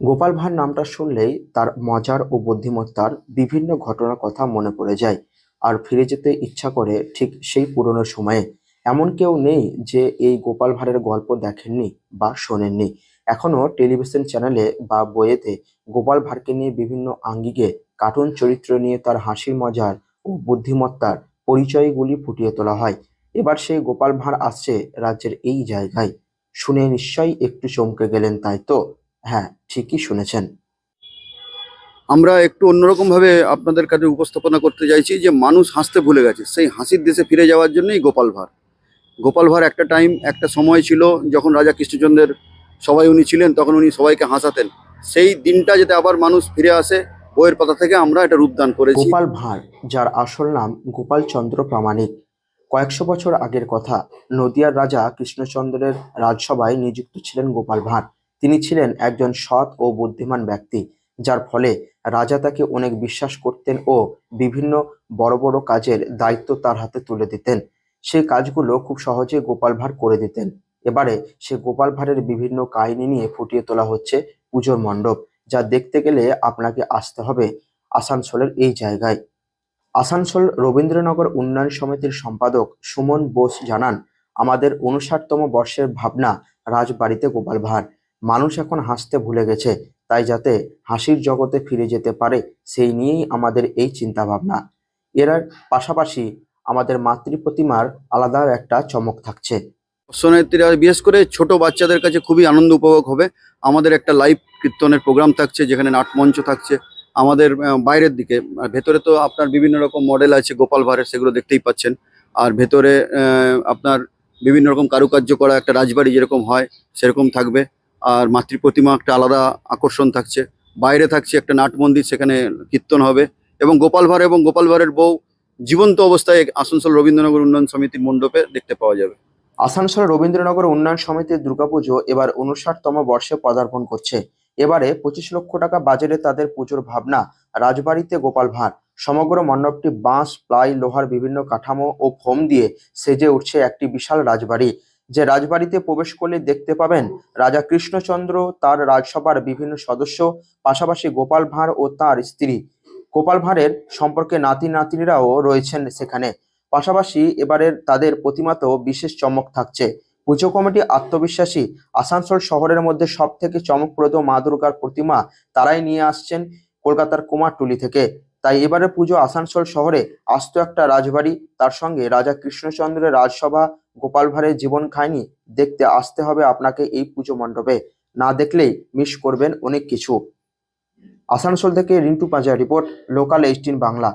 গোপাল ভাঁড় নামটা শুনলেই তার মজার ও বুদ্ধিমত্তার বিভিন্ন ঘটনার কথা মনে পড়ে যায় আর ফিরে যেতে ইচ্ছা করে ঠিক সেই পুরনো সময়ে। এমন কেউ নেই যে এই গোপাল ভাঁড়ের গল্প দেখেননি বা শোনেননি। এখনও টেলিভিশন চ্যানেলে বা বইয়েতে গোপাল ভাঁড়কে নিয়ে বিভিন্ন আঙ্গিকে, কার্টুন চরিত্র নিয়ে তার হাসির মজার ও বুদ্ধিমত্তার পরিচয়গুলি ফুটিয়ে তোলা হয়। এবার সেই গোপাল ভাঁড় আসছে রাজ্যের এই জায়গায়। শুনে নিশ্চয়ই একটু চমকে গেলেন, তাই তো? হ্যাঁ ঠিকই শুনেছেন। আমরা একটু অন্যরকমভাবে আপনাদের কাছে উপস্থাপনা করতে চাইছি যে মানুষ হাসতে ভুলে গেছে। সেই হাসির দেশে ফিরে যাওয়ার জন্যই গোপাল ভাঁড়। গোপাল ভাঁড় একটা টাইম একটা সময় ছিল যখন রাজা কৃষ্ণচন্দ্রের সবাই উনি ছিলেন, তখন উনি সবাইকে হাসাতেন। সেই দিনটা যাতে আবার মানুষ ফিরে আসে, বইয়ের পাতা থেকে আমরা এটা রূপদান করেছি। গোপাল ভাঁড়, যার আসল নাম গোপাল চন্দ্র প্রামাণিক, কয়েকশো বছর আগের কথা, নদিয়ার রাজা কৃষ্ণচন্দ্রের রাজসভায় নিযুক্ত ছিলেন গোপাল ভাঁড়। তিনি ছিলেন একজন সৎ ও বুদ্ধিমান ব্যক্তি, যার ফলে রাজা তাকে অনেক বিশ্বাস করতেন ও বিভিন্ন বড় বড় কাজের দায়িত্ব তার হাতে তুলে দিতেন। সেই কাজগুলো খুব সহজে গোপাল ভাঁড় করে দিতেন। এবারে সে গোপাল ভাঁড়ের বিভিন্ন কাহিনী নিয়ে ফুটিয়ে তোলা হচ্ছে পুজোর মণ্ডপ, যা দেখতে গেলে আপনাকে আসতে হবে আসানসোলের এই জায়গায়। আসানসোল রবীন্দ্রনগর উন্নয়ন সমিতির সম্পাদক সুমন বোস জানান, আমাদের উনষাটতম বর্ষের ভাবনা রাজবাড়িতে গোপাল ভাঁড়। মানুষ এখন হাসতে ভুলে গেছে, তাই যাতে হাসির জগতে ফিরে যেতে পারে, সেই নিয়েই আমাদের এই চিন্তা ভাবনা এর পাশাপাশি আমাদের মাতৃ প্রতিমার আলাদা একটা চমক থাকছে। দর্শনার্থীরা বিশেষ করে ছোট বাচ্চাদের কাছে খুবই আনন্দ উপভোগ হবে। আমাদের একটা লাইভ কীর্তনের প্রোগ্রাম থাকছে, যেখানে নাটমঞ্চ থাকছে। আমাদের বাইরের দিকে ভেতরে তো আপনার বিভিন্ন রকম মডেল আছে, গোপাল ভাঁড়ের, সেগুলো দেখতেই পাচ্ছেন। আর ভেতরে আপনার বিভিন্ন রকম কারুকার্য করা, একটা রাজবাড়ি যেরকম হয়, সেরকম থাকবে। আর মাতৃ প্রতিমা একটা আলাদা আকর্ষণ থাকছে। বাইরে থাকছে একটা নাট মন্দির, সেখানে কীর্তন হবে এবং গোপাল ভাঁড় এবং গোপাল ভাঁড়ের বউ জীবন্ত অবস্থায় আসানসোল রবীন্দ্রনগর উন্নয়ন সমিতির মণ্ডপে দেখতে পাওয়া যাবে। আসানসোল রবীন্দ্রনগর উন্নয়ন সমিতির দুর্গাপুজো এবার উনষাটতম বর্ষে পদার্পণ করছে। এবারে পঁচিশ লক্ষ টাকা বাজেটে তাদের পুজোর ভাবনা। রাজবাড়িতে গোপাল ভাঁড়, সমগ্র মণ্ডপটি বাঁশ, প্লাই, লোহার বিভিন্ন কাঠামো ও ফোম দিয়ে সেজে উঠছে একটি বিশাল রাজবাড়ি। যে রাজবাড়িতে প্রবেশ করলে দেখতে পাবেন রাজা কৃষ্ণচন্দ্র, তার রাজসভার বিভিন্ন সদস্য, পাশাপাশি গোপাল ভাঁড় ও তার স্ত্রী। গোপাল ভাঁড়ের সম্পর্কে নাতি নাতনিরাও রয়েছেন সেখানে। পাশাপাশি এবারের তাদের প্রতিমাতেও বিশেষ চমক থাকছে। পুজো কমিটি আত্মবিশ্বাসী আসানসোল শহরের মধ্যে সব থেকে চমকপ্রদ মা দুর্গার প্রতিমা তারাই নিয়ে আসছেন কলকাতার কুমারটুলি থেকে। তাই এবারে পুজো আসানসোল শহরে আস্ত একটা রাজবাড়ি, তার সঙ্গে রাজা কৃষ্ণচন্দ্রের রাজসভা গোপাল ভাঁড়ের জীবন খায়নি, দেখতে আসতে হবে আপনাকে এই পুজো মণ্ডপে। না দেখলেই মিস করবেন অনেক কিছু। আসানসোল থেকে রিন্টু পাঁজা রিপোর্ট লোকাল এইচটিন বাংলা